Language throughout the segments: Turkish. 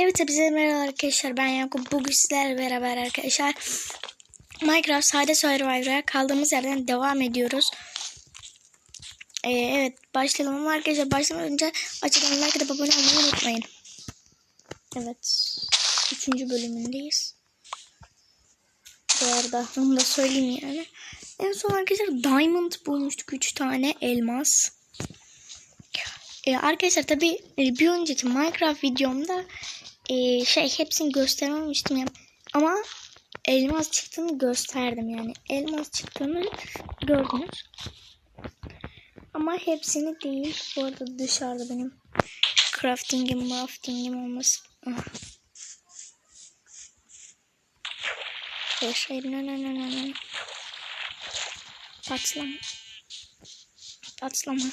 Evet hepinize merhaba arkadaşlar. Ben Yakup. Bugün sizlerle beraber arkadaşlar Minecraft sade Survivor'a kaldığımız yerden devam ediyoruz. Ee, Evet başlayalım ama arkadaşlar başlamadan önce açıdan like atıp abone olmayı unutmayın. Evet 3. bölümündeyiz. Bu arada onu da söyleyeyim yani. En son arkadaşlar diamond bulmuştuk 3 tane elmas. Ee, arkadaşlar tabi bir önceki Minecraft videomda e, şey hepsini göstermemiştim yani. Ama elmas çıktığını gösterdim yani. Elmas çıktığını gördünüz. Ama hepsini değil. Bu arada dışarıda benim crafting'im, crafting'im olması. Ah. Hayır, hayır, no, no, no, no, no. Patlama. Patlama.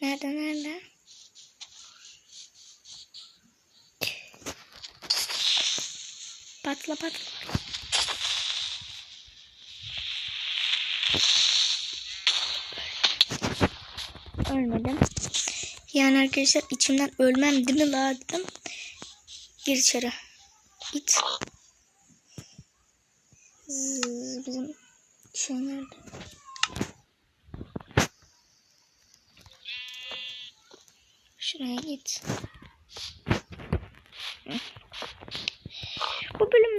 Nerede, nerede? Patla patla. Ölmedim. Yani arkadaşlar içimden ölmem değil mi la dedim. Gir içeri. İt. Zzz, bizim şey nerede? Şuraya git.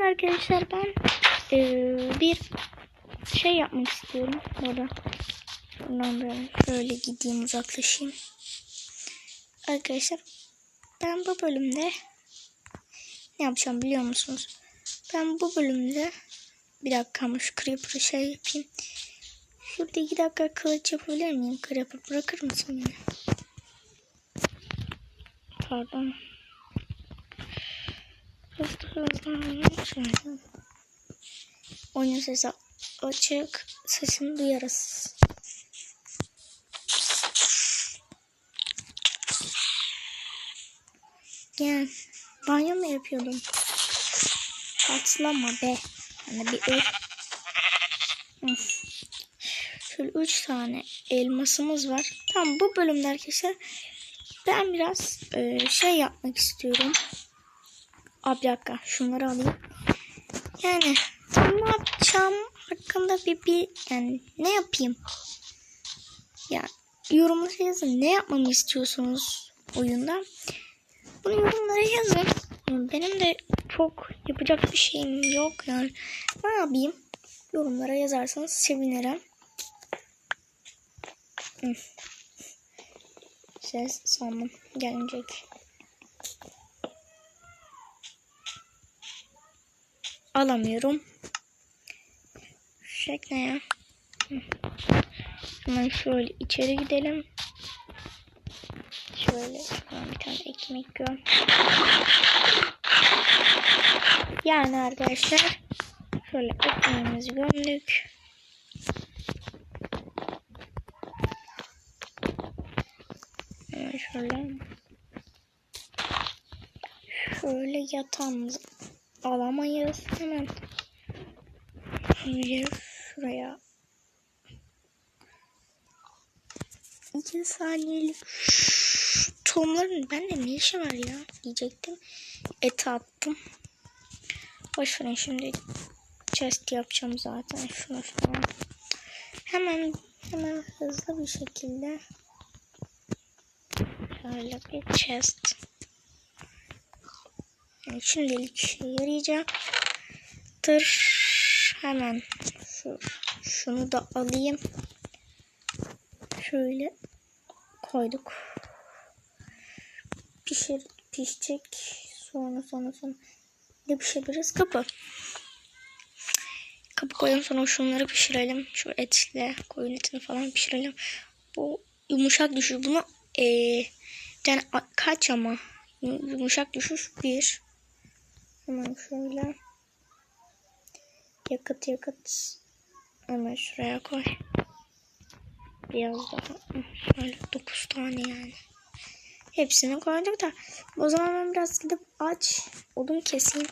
Bölümde arkadaşlar ben eee, bir şey yapmak istiyorum. Burada. Şuradan böyle şöyle gideyim uzaklaşayım. Arkadaşlar ben bu bölümde ne yapacağım biliyor musunuz? Ben bu bölümde bir dakika ama şu creeper'ı şey yapayım. Şurada iki dakika kılıç yapabilir miyim? Creeper bırakır mısın beni? Pardon. Oyun sesi açık. Sesini duyarız. Gel. Banyo mu yapıyordum? Patlama be. Hani bir öl. Şöyle üç tane elmasımız var. Tamam bu bölümde arkadaşlar ben biraz e, şey yapmak istiyorum. Abi bir dakika şunları alayım. Yani ne yapacağım hakkında bir, bir yani ne yapayım? Ya yorumlara yazın ne yapmamı istiyorsunuz oyunda? Bunu yorumlara yazın. Benim de çok yapacak bir şeyim yok yani. Ne yapayım? Yorumlara yazarsanız sevinirim. Ses sandım gelecek. Alamıyorum. Şek ne ya? Hemen şöyle içeri gidelim. Şöyle şuradan bir tane ekmek gör. Yani arkadaşlar şöyle ekmeğimizi gömdük. Hemen şöyle şöyle yatağımızı alamayız. Hemen şöyle şuraya iki saniyelik Şu tohumların bende ne işi var ya diyecektim. Et attım. Boş verin şimdi chest yapacağım zaten şunu falan. Hemen hemen hızlı bir şekilde şöyle bir chest. Yani şimdilik işe yarayacak. Tır hemen şu şunu da alayım. Şöyle koyduk. Pişir pişecek. Sonra sonra sonra ne pişiririz? Kapı. Kapı koyalım sonra şunları pişirelim. Şu etle koyun etini falan pişirelim. Bu yumuşak düşüş. Bunu ee, yani kaç ama yumuşak düşüş bir. Hemen şöyle yakıt yakıt hemen şuraya koy. Biraz daha şöyle 9 tane yani. Hepsini koyduk da o zaman ben biraz gidip aç odun keseyim.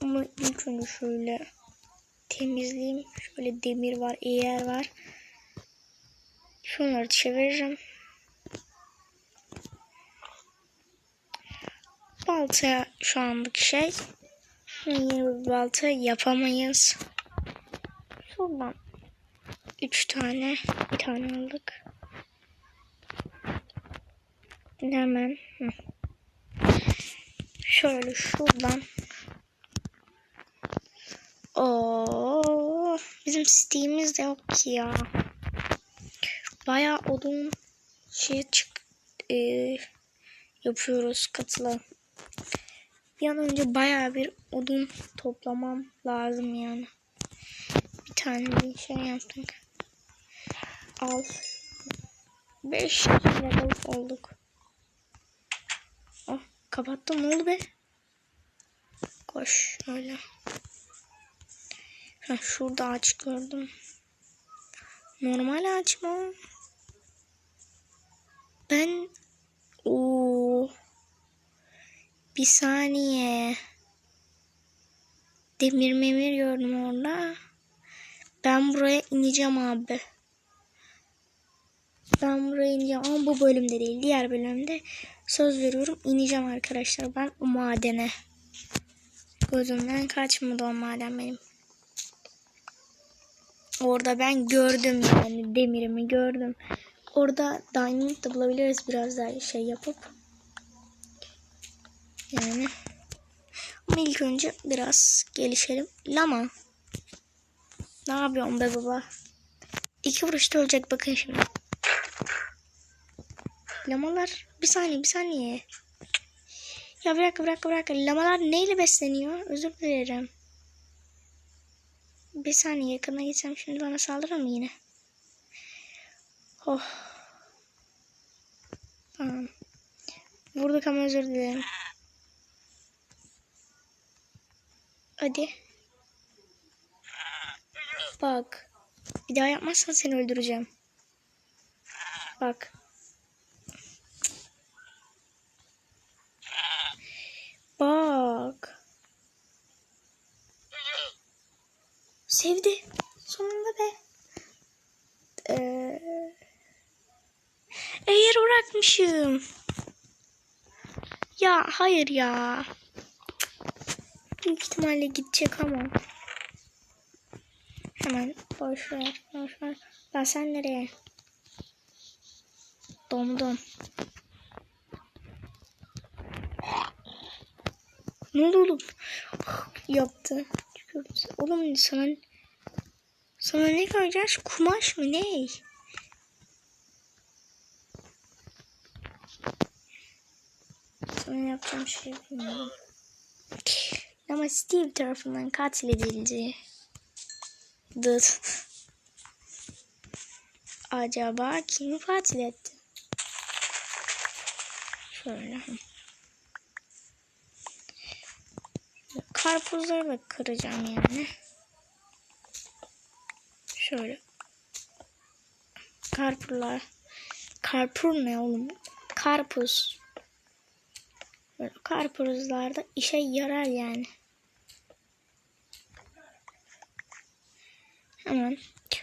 Ama ilk önce şöyle temizleyeyim. Şöyle demir var, eğer var. Şunları çeviririm. Balta şu anlık şey. Yeni bir balta yapamayız. Şuradan üç tane bir tane aldık. Hemen şöyle şuradan Oo, bizim Steam'imiz de yok ki ya. Bayağı odun şey çık e, yapıyoruz katıla. Bir an önce bayağı bir odun toplamam lazım yani. Bir tane bir şey yaptık. Al. 5 level olduk. Oh, kapattım ne oldu be? Koş öyle. Ha, şurada ağaç gördüm. Normal ağaç mı? Ben o bir saniye demir memir gördüm orada. Ben buraya ineceğim abi. Ben buraya ineceğim ama bu bölümde değil diğer bölümde söz veriyorum ineceğim arkadaşlar ben o madene. Gözümden kaçmadı o maden benim. Orada ben gördüm yani demirimi gördüm. Orada diamond da bulabiliriz biraz daha şey yapıp. Yani. Ama ilk önce biraz gelişelim. Lama. Ne yapıyorsun be baba? İki vuruşta ölecek bakın şimdi. Lamalar bir saniye bir saniye. Ya bırak bırak bırak. Lamalar neyle besleniyor? Özür dilerim. Bir saniye yakına gitsem şimdi bana saldırır mı yine? Oh. Tamam. Vurduk ama özür dilerim. Hadi. Bak. Bir daha yapmazsan seni öldüreceğim. Bak. Bak. Sevdi. Sonunda be. Ee, eğer bırakmışım. Ya hayır ya. Büyük ihtimalle gidecek ama. Hemen boş ver, boş ver. Ben sen nereye? Domdom. Ne oldu oğlum? Yaptı. Oğlum sana sana ne koyacağız? Kumaş mı ne? Sana yapacağım şey bilmiyorum. Ama Steve tarafından katil edildi. Dıt. Acaba kimi katil? Şöyle. Karpuzları da kıracağım yani. Şöyle. Karpuzlar. Karpuz ne oğlum? Karpuz. Böyle karpuzlarda işe yarar yani. Hemen.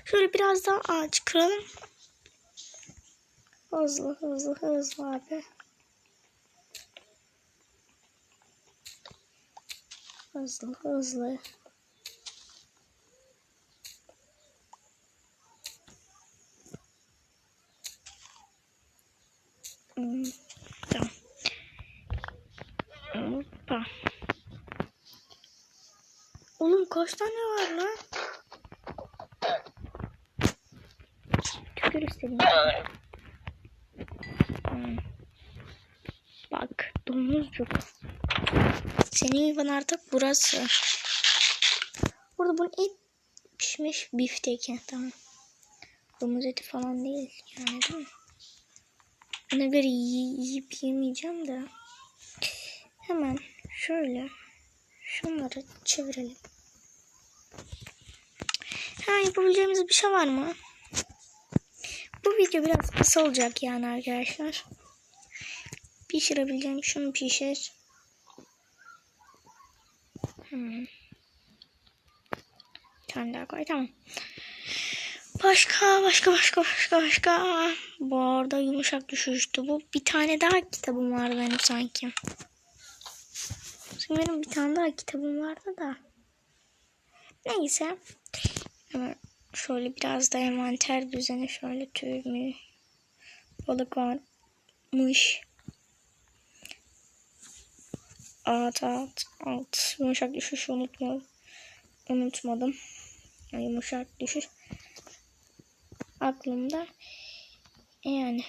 Şöyle biraz daha ağaç kıralım. Hızlı hızlı hızlı abi. Hızlı hızlı. Hmm, tamam. Hoppa. Oğlum kaç tane var lan? Tükür istedim. Hmm. Bak domuzcuk. Senin yuvan artık burası. Burada bunun et pişmiş bifteki. Tamam. Domuz eti falan değil yani değil mi? Ona göre yiyip yemeyeceğim de. Hemen şöyle şunları çevirelim. Ha yapabileceğimiz bir şey var mı? Bu video biraz kısa olacak yani arkadaşlar. Pişirebileceğim şunu pişir. Hmm. Bir tane daha koy tamam. Başka başka başka başka başka. Bu arada yumuşak düşüştü bu. Bir tane daha kitabım vardı benim sanki. Şimdi benim bir tane daha kitabım vardı da. Neyse. Hemen şöyle biraz da envanter düzeni şöyle tüy mü balık varmış. At at at. Yumuşak düşüş unutmadım. Unutmadım. Yani yumuşak düşüş. Aklımda. Yani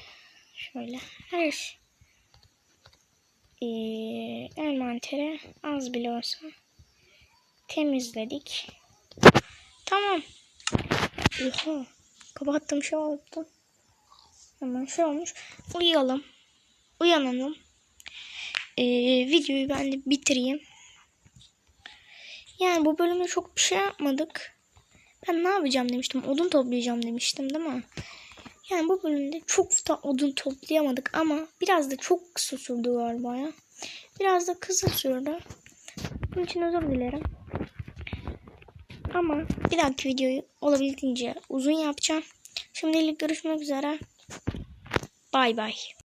şöyle her şey. Ee, envantere az bile olsa temizledik. Tamam. Oha. Kapattım şey oldu. Hemen şey olmuş. Uyuyalım. Uyanalım. Ee, videoyu ben de bitireyim. Yani bu bölümde çok bir şey yapmadık. Ben ne yapacağım demiştim. Odun toplayacağım demiştim değil mi? Yani bu bölümde çok da odun toplayamadık ama biraz da çok kısa sürdü galiba ya. Biraz da kısa sürdü. Bunun için özür dilerim. Ama bir dahaki videoyu olabildiğince uzun yapacağım. Şimdilik görüşmek üzere. Bay bay.